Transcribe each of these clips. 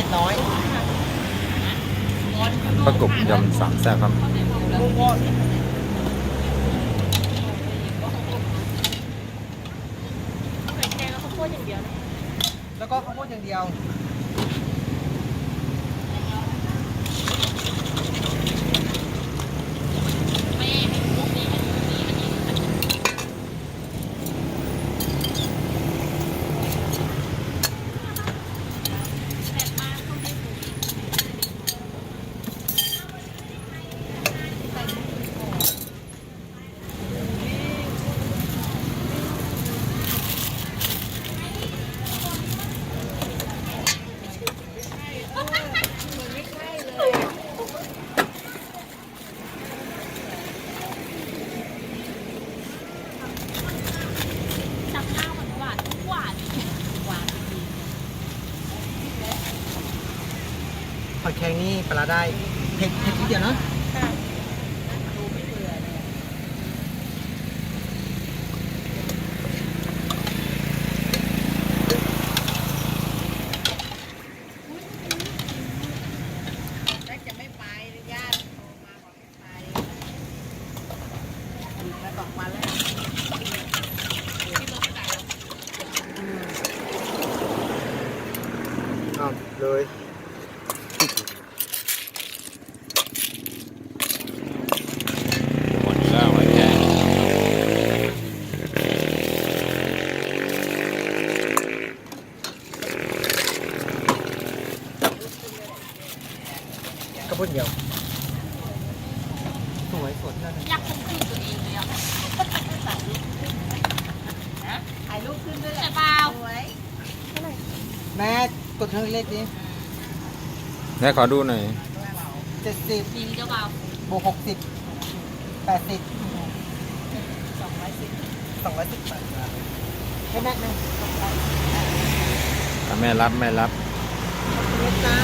ผ็ดน้อยประกบยำสามแซ่บครับกุ้งทอดไข่แกงแล้วข้าวโพดอย่างเดียวนะแล้วก็ข้าวโพดอย่างเดียว ไม่ให้พวกนี้ให้พวกนี้อันนี้อันนี้แซ่บมากต้องให้พวกนี้ จับหน้าหวานหวานหวานหวานจริง หอยแครงนี่ป ลาร้าได้เผ็ดเผ็ดนิดเดียวเนอะค่ะจะไม่ไปญาติโทรมาบอกให้ไปอยู่มาสองวันแล้วอ้าวเลย หมดแล้วหอยแครง ข้าวโพดเดียวสวยสดนั่น อยากคงคืนตัวเองเลยอะ ถ่ายรูปขึ้นด้วยแห แต่ ละ เปล่า สวย แม่ กดเครื่องเล็กดิแม่ขอดูหน่อยเจ็ดสิบจริงเจ้าเปล่าบวกหกสิบแปดสิบสองร้อยสิบสองร้อยสิบบาทให้แม่นะถ้าแม่รับแม่รับเล็กจ้า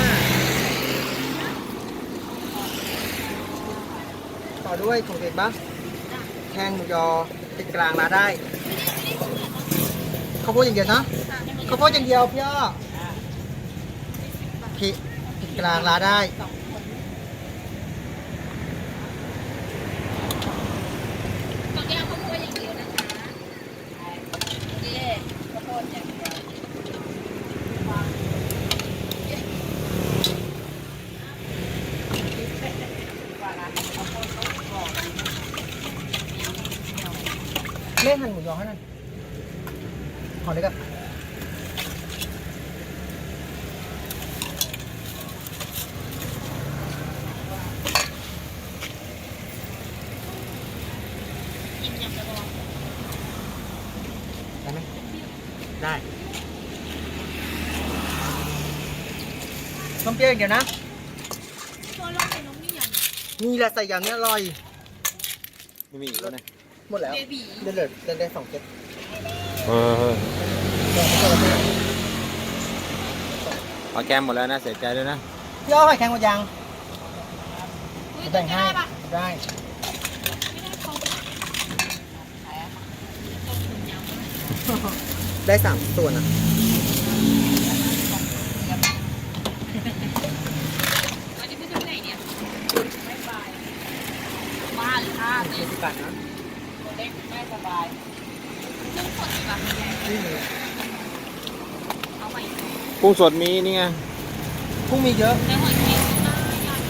ต่อด้วยถุงเผ็ดบ้างแข้งหมูยอติดกลางมาได้ข้าวโพดอย่างเดียวเนอะข้าวโพดอย่างเดียวพี่อ้อพี่ติด กลางลาได้แรกเขาพูดอย่างเดียวนะคะเจ๊ข้าวโพดอย่างเดียวเล่หั่นหมูยอให้หน่อยขอเลยกับ กินอย่างจะลอง ได้ไหมได้ ต้มเปรี้ยวอย่างเดียวนะตัวลองเป็นน้องนี่อย่างนี่แหละใส่ยำนี่อร่อย ไม่มีอีกแล้วนะหมดแล้วเบบีได้เลยได้ได้สองเจ็ดเออเอาแกมหมดแล้วนะเสียใจด้วยนะพี่อ้อหอยแข็งหมดยังอุ้ยแบ่งให้ได้ปะได้ไม่ได้เขาได้สามส่วนอะ อันนี้คือที่ไหนเนี่ยไม่บายบ้าหรือ ท่าเจ็เนี่ยดสิบบาทนะตัวเล็กไม่สบายเครื่องสดดีกว่านี่มีเอาไปกุ้งสดมีนี่ไงกุ้งมีเยอะในหอยเชลล์ได้ยอด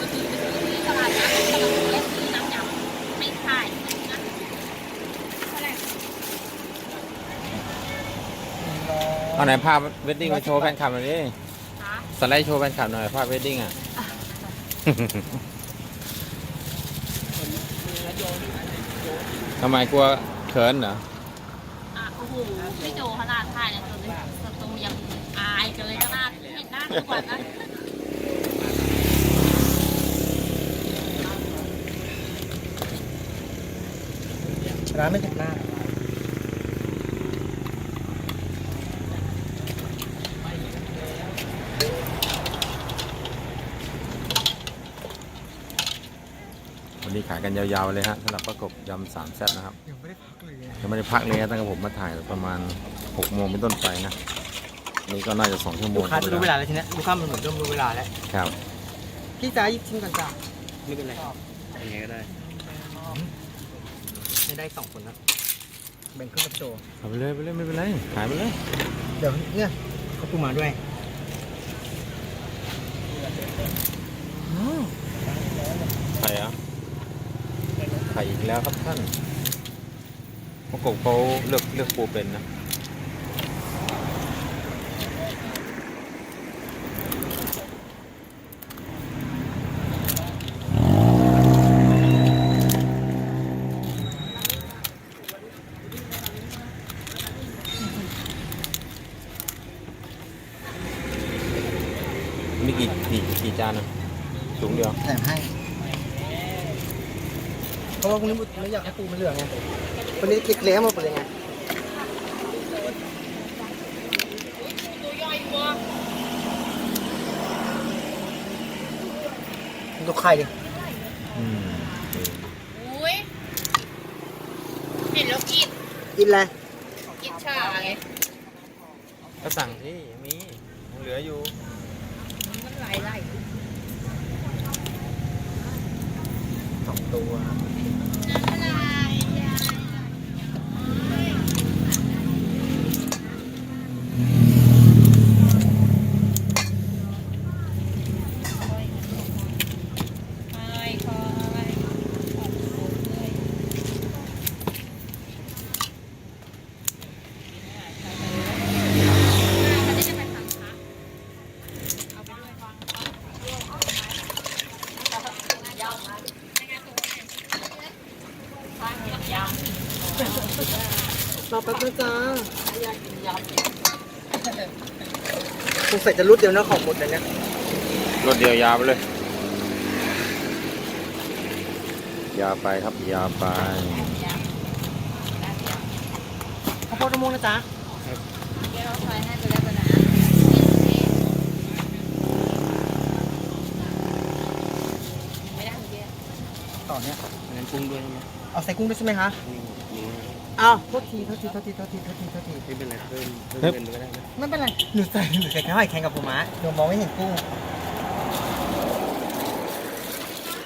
ก็คือไปซื้อที่ตลาดนัดตลาดและซื้อน้ำยำไม่ขายนะเท่าไหร่เอาไหนภาพเวดดิ้งมาโชว์แฟนคลับหน่อยดิคะสไลด์โชว์แฟนคลับหน่อยภาพเวดดิ้งอะ ทำไมกลัวเขินเหรออะโอ้โหพี่โจขนาดถ่ายเนี่ยจนสตูยังอายกันเลยขนาดเห็นหน้าทุกวันนะร้านไม่เผ็ดมากวันนี้ขาย กันยาวๆเลยฮะสำหรับประกบยำสามแซ่บนะครับยังไม่ได้พักเลยยังไม่ได้พักเลยนะตั้งแต่ผมมาถ่ายประมาณ6โมงเป็นต้นไปนะนี่ก็น่าจะสองชั่วโมลูงกค้าจะรู้เวลาแล้วทีเนี้ยลูกค้ามันเหมือนเริ่มรู้เวลาแล้วครับพี่จ๋าหยิบชิมก่อนจ้าไม่เป็นไรยังไงก็ได้ไม่ได้สองคนนะแบ่งครึ่งกับโจเอาไปเลยไปเลยไม่เป็นไรขายไปเลยเดี๋ยวเนี่ยเขาปูมาด้วยอืม ไข่อะไข่อีก แล้วครับท่านประกบเขาเลือกเลือกปูเป็นนะมีกี่กี่กี่จานอะถุงเดียวแถมให้ เพราะว่าพรุ่งนี้ไม่อยากให้ปูมันเหลืองไงวันนี้คิดเลี้ยงมาเป็นยังไงตัวย่อยวัวดูไข่ดิอืมอุ้ยเห็นแล้วกินกินอะไรกินชาไงก็สั่งที่มียังเหลืออยู่ มันไหลไหลสองตัว อะไรยายคอยคอยมันจะไปทำคะเอาไปด้วยฟัง รอแป๊บนึงจ้าคง ใส่จะรุดเดียวนะของหมดเลยเนี่ยรถเดียวยาวไปเลย ยาวไปครับยาวไป ข้าวโพดมะม่วงนะจ๊ะเดี๋ยวเราคอยให้ไปแล้วกันนะไม่ได้เยอะต่อเนี่ยอันนั้นปรุงด้วยใช่ไหมเอาใส่กุ้งด้วยใช่ไหมคะนี่นี่ อ้าวโทษทีโทษทีโทษทีโทษทีโทษทีโทษทีไม่เป็นไรเพิ่มเพิ่มเฮ้ยเงินก็ได้นะไม่เป็นไรหนูใส่หนูใส่แค่หอยแข็งกับปูม้าหนูมองไม่เห็นกุ้ง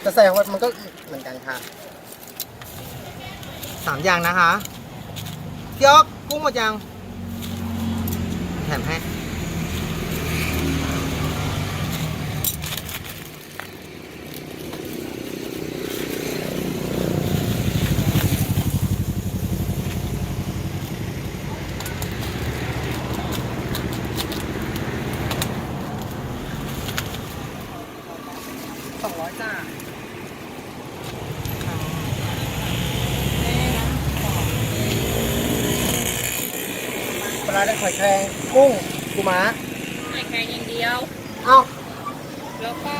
จะใส่ว่ามันก็เหมือนกันค่ะสามอย่างนะคะพี่ยกกุ้งหมดยังแถมให้ สองร้อยจ้าปลาได้ห อยแครงกุ้งปูม้าหอยแครงอย่างเดียว เอ้าแล้วก็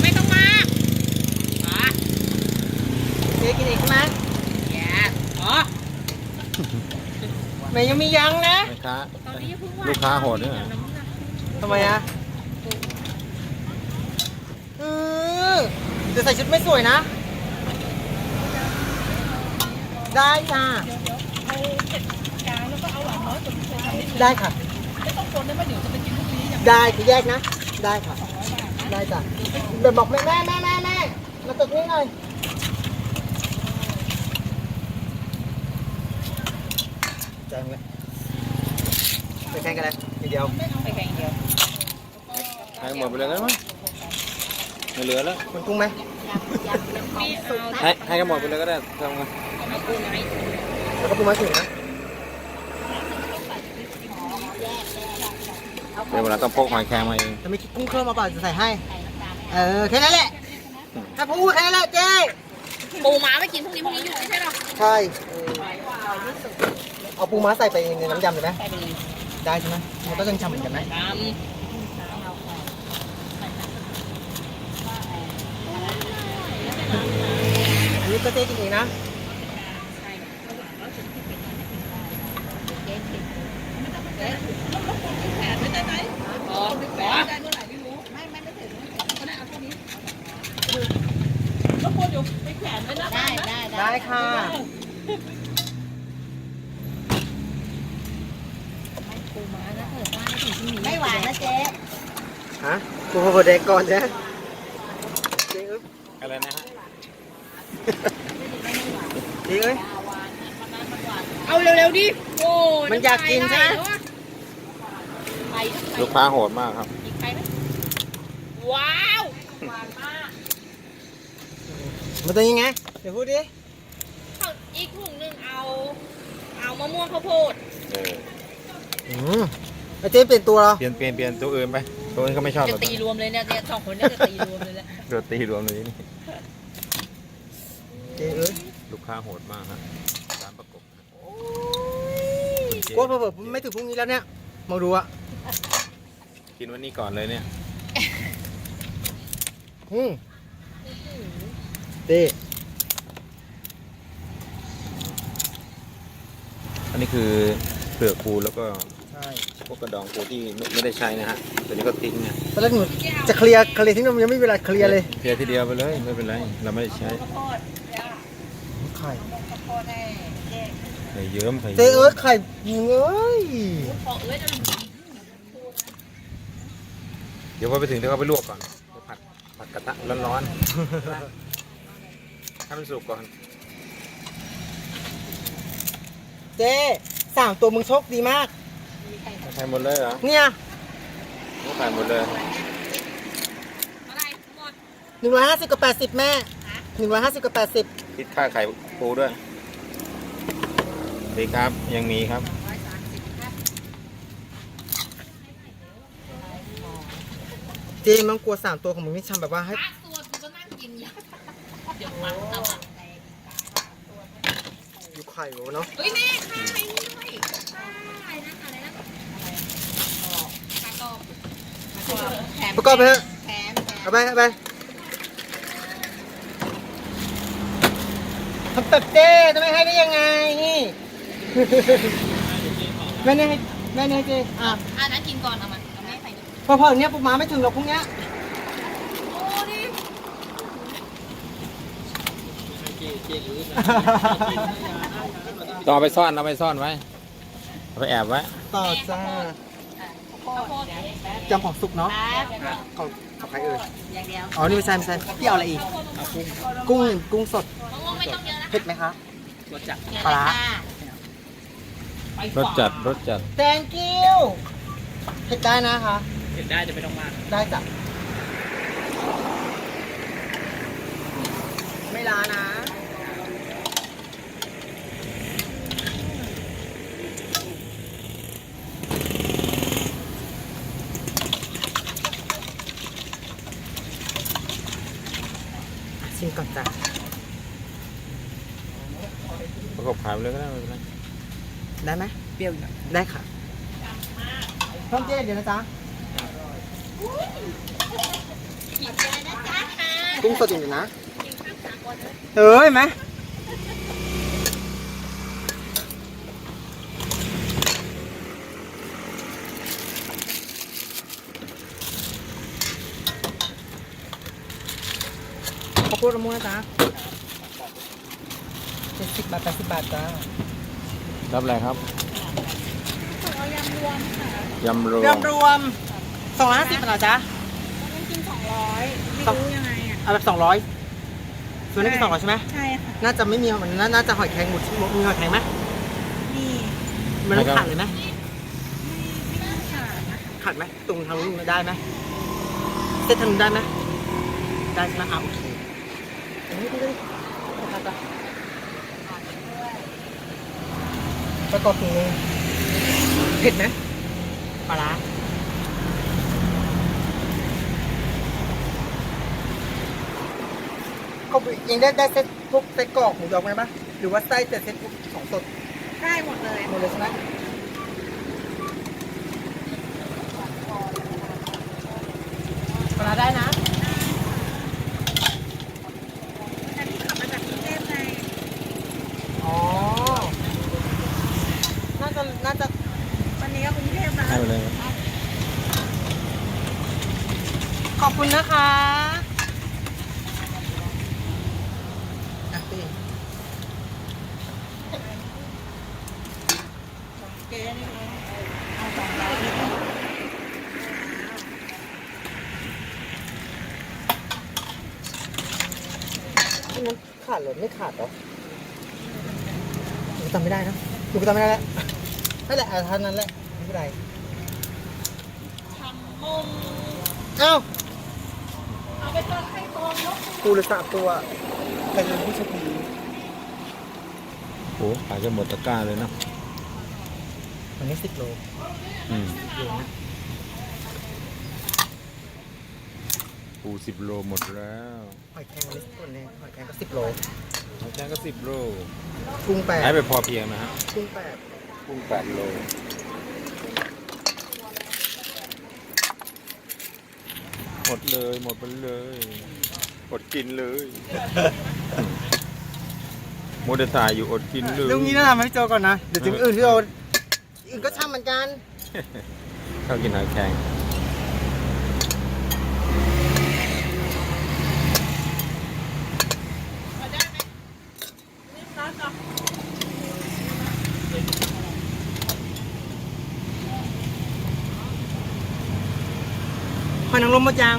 ไม่ต้องมากอ๋อเจ๊กินเองใช่ไหมแย่อ๋อแม่ยังมียังนะ แม่ค้า ตอนนี้เพิ่งว่าลูกค้าโหดด้วยเหรอทำไมอะเออจะใส่ชุดไม่สวยนะ ได้ค่ะ ได้ค่ะ ไม่ต้องคนได้ไหมเดี๋ยวจะไปกินพรุ่งนี้ได้คือแยกนะ ได้ค่ะ ได้จ้ะเดี๋ยวบอกแม่แม่แม่แม่แม่มาตึกนี้หน่อยแจ้งเลยไปแข่งกันเลยทีเดียวไปแข่งเดียวให้หมดไปเลยได้ไหมไม่เหลือแล้ว มันกุ้งไหมไม่เอาให้ให้กันหมดไปเลยก็ได้ทำไงเอาปูไหนแล้วก็ปูม้าถึงนะ เดี๋ยวเวลาต้องพกหอยแครงมาเองจะไม่คิดกุ้งเพิ่มมาเปล่าจะใส่ให้ เออแค่นั้นแหละถ้าพูดแค่นั้นแหละเจ๊ปูหมาไปกินพรุ่งนี้พรุ่งนี้อยู่ไม่ใช่หรอใช่เออเอาปูม้าใส่ไปในน้ำยำเลยไหมไปเลยได้ใช่ไหมมันก็ยังฉ่ำเหมือนกันไหมตามอันนี้ก็เจ๊กินเองนะอ๋อได้ ได้ได้ ได้ ค่ะไปูม้านะเถอะว่าไม่ถึงที่นี้ไม่หวานนะเจ๊ฮะกูโหแดงก่อนนะเจ๊เอ้ยอะไรนะฮะเจ๊เอ้ยเอาเร็วๆดิโอ้ยมันอยากกินใช่ไหมไปลูกค้าโหดมากครับ อีกไปไหมว้าว หวานมาก มันเป็นยังไง เดี๋ยวพูดดิเอาอีกถุงหนึ่งเอา เอามะม่วงข้าวโพดเอออืมแล้วเจ๊เปลี่ยนตัวเหรอเปลี่ยนเปลี่ยนเปลี่ยนตัวอื่นไปตัวอื่นก็ไม่ชอบหรจะอกตีรวมเลยเนี่ยเนี่ยสองคนเนี่ยจะตีรวมเลยแหละโดนตีรวมเลยนี่เจ๊เอ้ยลูกค้าโหดมากฮะร้านประกบคุณเจ๊กูว่าเผื่อๆไม่ถึงพรุ่งนี้แล้วเนี่ยมาดูอะกินวันนี้ก่อนเลยเนี่ยอืมเจ๊ นนี้คือเปลือกปูแล้วก็ใช่พวกกระดองปูที่ไม่ไม่ได้ใช้นะฮะตัวนี้ก็ทิ้งนะตอนแรกหนูจะเคลียร์เคลียร์ทิ้งมันยังไม่มีเวลาเคลียร์เลยเคลียร์ทีเดียวไปเลยไม่เป็นไรเราไม่ได้ใช้ข้าวโพดย่าไข่ข้าวโพดให้เจ๊ไข่เยิ้มไข่เจ๊เยิ้เอ้ยมไข่ยิงเอ้ยพอเอ้ยจะเดี๋ยวพอไปถึงเดี๋ยวเขาไปลวกก่อนเดี๋ยวผัดผัดกระทะร้อนๆให้มันสุกก่อน เจ๊สามตัวมึงโชคดีมากใส่หมดเลยเหรอเนี่ยใส่หมดเลย อะไรหมดหนึ่งร้อยห้าสิบกับแปดสิบแม่หนึ่งร้อยห้าสิบกับแปดสิบคิดค่าไข่ปูด้วยดีครับ ยังมีครับเจ๊มังกลัวสามตัวของมึงนี่ทำแบบว่าให้ปลาตัวกูก็นั่งกินอยู่เดี๋ยวมันเอาอะอยู่ไข่โหเนาะเฮ้ยแม่ค่ะไอ้นี่ด้วยอะไรนะอะไรนะปลากรอบปลากรอบแถมประกอบไปเถอะแถมแถมเอาไปเอาไปทำแบบเจ๊จะไม่ให้ได้ยังไงนี่แม่เนี่ยให้แม่เนี่ยให้เจ๊อะอะนั้นกินก่อนเอามาเอาแม่ใส่ดิพอพออย่างเนี้ยปุ๊บมาไม่ถึงหรอกพรุ่งเนี้ยโอ้ดิ ต่อไปซ่อนเอาไปซ่อนไว้เอาไปแอบไว้ต่อจ้าข้าวโพดจำของสุกเนาะครับของของใครเอ่ยอย่างเดียวอ๋อนี่ไม่ใช่ไม่ใช่พี่เอาอะไรอีก กุ้งกุ้งสดมะม่วงไม่ต้องเยอะนะเผ็ดไหมคะรสจัดปลาร้ารสจัดรสจัด thank you เผ็ดได้นะคะเห็นได้จะไม่ต้องมากได้จ้ะไม่ล้านะ ชิมก่อนจ้ะ ประกบขายไป เลยก็ได้ไม่เป็นไรได้ไหมเปรี้ยวอยู่ได้ค่ะเพิ่มเจ๊เดี๋ยวนะจ๊ะกุ้งสดอยู่นะเอ้ยไหมข้าวโพดมะม่วงนะจ๊ะเจ็ดสิ บบาทแปดสิบบาทจ้ารับอะไรครับยำรวมค่ะยำรวมรวมรวมสองร้อยห้าสิบเหรอจ๊ะต้องกินสองร้อยไม่รู้ยังไงอะเอาแบบสองร้อยส่วนนี้เป็นสองร้อยใช่ไหมใช่ค่ะน่าจะไม่มีมันน่าน่าจะหอยแครงหมดมีหอยแครงไหมนี่มันต้องขาดเลยไหมไม่ต้องขาดนะขาดไหมตรงทางนู้นได้ไหมเส้นทางนู้นได้ไหมได้ใช่ไหมอะโอเคอันนี้ได้เลยขาดปะ ประกอบถุงนึงเผ็ดไหมปลาร้าเขาเองได้ได้เซ็ตพวกไส้กรอกหมูยอไหมปะหรือว่าไส้แต่เซ็ตพวกของสดได้หมดเลยหมดเลยใช่ไหมปลาได้นะ อันนั้นขาดหรือไม่ขาดหรอจำไม่ได้นะดูจำไม่ได้แล้วนั่นแหละทานนั้นแหละไม่เป็นไรทำมงเอาเอาไปตัดให้ตองนกกูเลยสามตัวเป็นผู้ชายโอ้ขายจะหมดตะกร้าเลยนะ วันนี้สิบโลอืมเองนะปูสิบโลหมดแล้วหอยแครงวันนี้สิบคนเลยหอยแครงก็สิบโลของแจ้งก็สิบโลกุ้งแปดขายไปพอเพียงนะฮะกุ้งแปดกุ้งแปดโลหมดเลยหมดไปเลยอดกินเลยโมเดลตายอยู่อดกินเลยเรื่องนี้นะทำให้โจก่อนนะ เดี๋ยวถึงอื่นที่โจ อื่นก็ช่างเหมือนกันข้าวกินหอยแครงหอยนางรมหมดยาง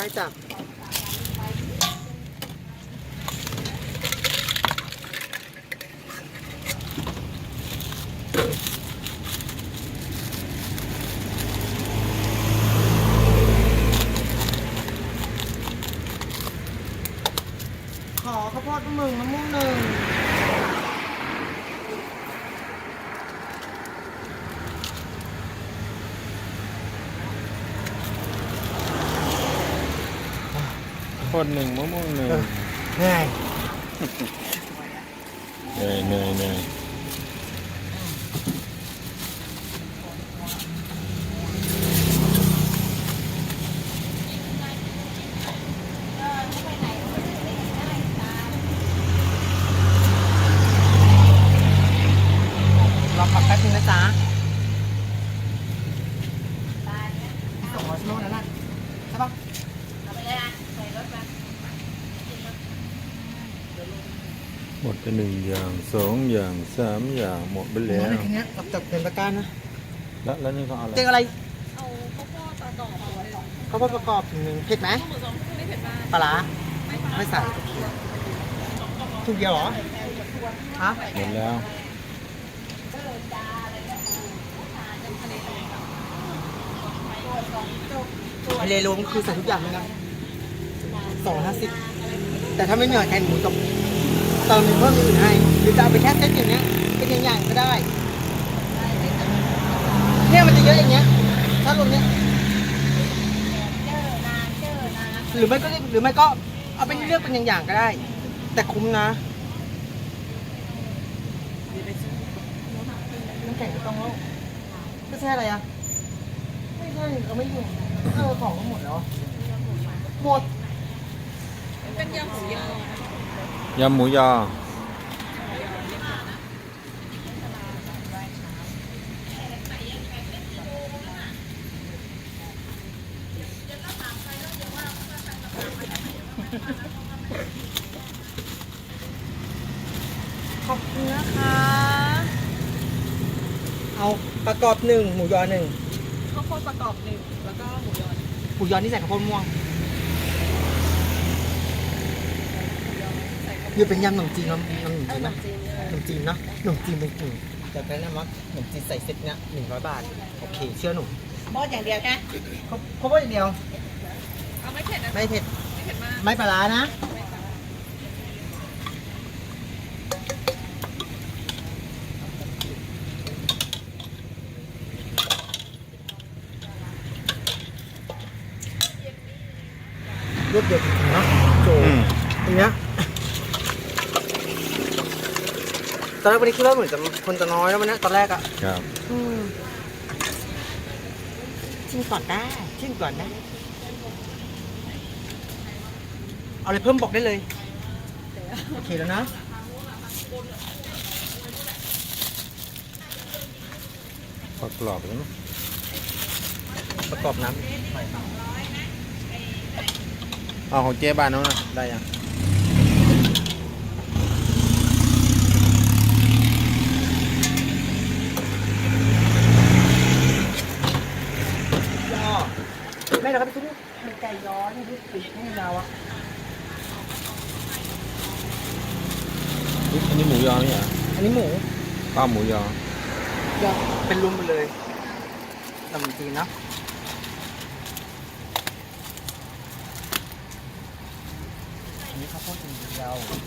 ได้จ้ะขอข้าวโพดหนึ่งมะม่วงหนึ่ง ค นหนึ่งมะม่วงหนึ่งง่ายเหนื่อยเหนื่อยเหนื่อย รอพักแป๊บนึงนะจ๊ะสองร้อยชั่วโมงนั้นน่ะใช่ปะ เอาไปเลยนะใส่รถมา หมดไปหนึ่งอย่างสองอย่าง สามอย่างหมดไปแล้แล้ววทีเนี้ยจับจับเต็มตะกร้ารนะแล้วแล้วนี่เขาเอาอะไรเจงอะไรเอาข้าวโพดตะกอกเอาไว้หรอข้าวโพดประกอบหนึ่งเผ็ดไหมข้าวหมูสองคู่ไม่เผ็ดมากปลาร้าไม่ใส่ทุกเดียวเหรอฮะหมดแล้วทะเลรวมคือใส่ทุกอย่างเลยนะสองห้าสิบแต่ถ้าไม่มีหอยแครงหมูตก เติมเพิ่มอื่นให้หรือจะเอาไปแค่เส้นอย่างเนี้ยเป็นอย่างอย่างก็ได้ เนี่ยมันจะเยอะอย่างเงี้ย ถ้ารวมเนี้ยหรือไม่ก็หรือไม่ก็เอาเป็นเลือกเป็นอย่างๆก็ได้ แต่คุ้มนะน้ำแข็งก็ต้องแล้วก็ใช่อะไรอะไม่ใช่เอาไม่อยู่เออของก็หมดแล้วหมดเป็นยำหมูยอ ยำหมูยอ ขอบคุณนะคะ เอาประกอบหนึ่งหมูยอหนึ่งข้าวโพดประกอบหนึ่งแล้วก็หมูยอหมูยอนี่ใส่ข้าวโพดม่วง อยู่เป็นยำขนมจีนน้ำน้ำขนมจีนนะขนมจีนเนาะขนมจีนเป็นหนึ่งจากนั้นนะมักขนมจีนใส่เซ็ตเนี้ยหนึ่งร้อยบาท โอเค เชื่อหนูโพดอย่างเดียวแค่เขาเขาพูดอย่างเดียว เอาไม่เผ็ดนะไม่เผ็ด ไม่เผ็ดมาก ไม่ปลาร้านะรวดเดียวจริงๆเนาะโจอืมตรงเนี้ย ตอนแรกวันนี้คิดว่าเหมือนจะคนจะน้อยแล้ววันเนี้ยตอนแรกอะครับ อืมชิมก่อนได้ชิมก่อนได้เอาอะไรเพิ่มบอกได้เลยโอเคแล้วนะประกรอบแล้วมั้ยประกอบน้เอาของเจ๊บ้านโน้นนะได้ยัง แม่เราก็ไปซื้อมันไก่ย้อนที่ติดให้เราอะอันนี้หมูยอนี่เหรออันนี้หมูข้าวหมูยอ ยอเป็นรวมไปเลยขนมจีนเนาะอันนี้ข้าวโพดจีนเดียวเพื่อน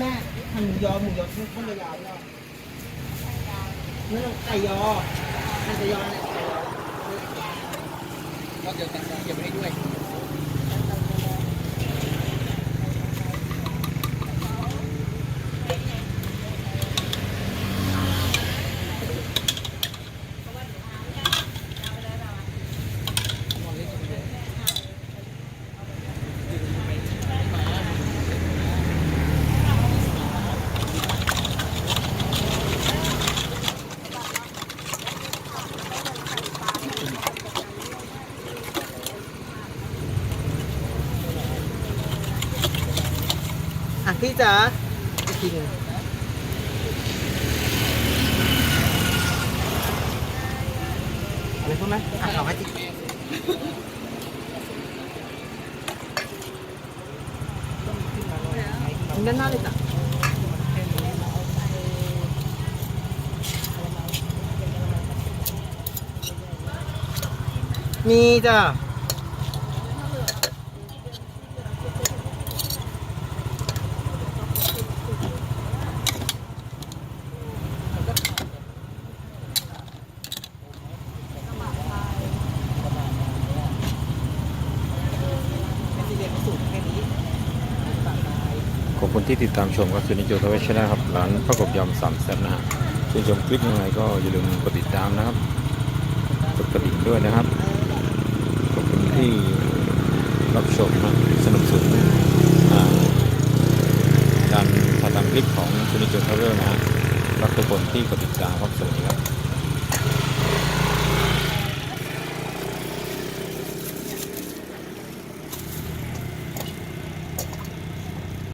แม่ทำหมูยอหมูยอทุกคนเลยยาวเนาะนี่ไก่ยอไก่ยอเนี่ยไก่ยอก็เดี๋ยวตัดเก็บไว้ด้วย พี่จ๋าอีกทีหนึ่งอะไรพูดไหมอะเอาให้จิด้านหน้าเลยจ้ะมีจ้ะ ขอบคุณ ที่ติดตามชมก็คือนิโจทเวชนะครับร้านประกบยำสามแซ่บนะฮะชื่นชมคลิปยังไงก็อย่าลืมกดติดตามนะครับกดกระดิ่งด้วยนะครับขอบคุณที่รับชมนะสนับสนุนการถ่ายทำคลิปของคุณนิโจทเวชนะฮะรักทุกคนที่กดติดตามครับสวัสดีครับ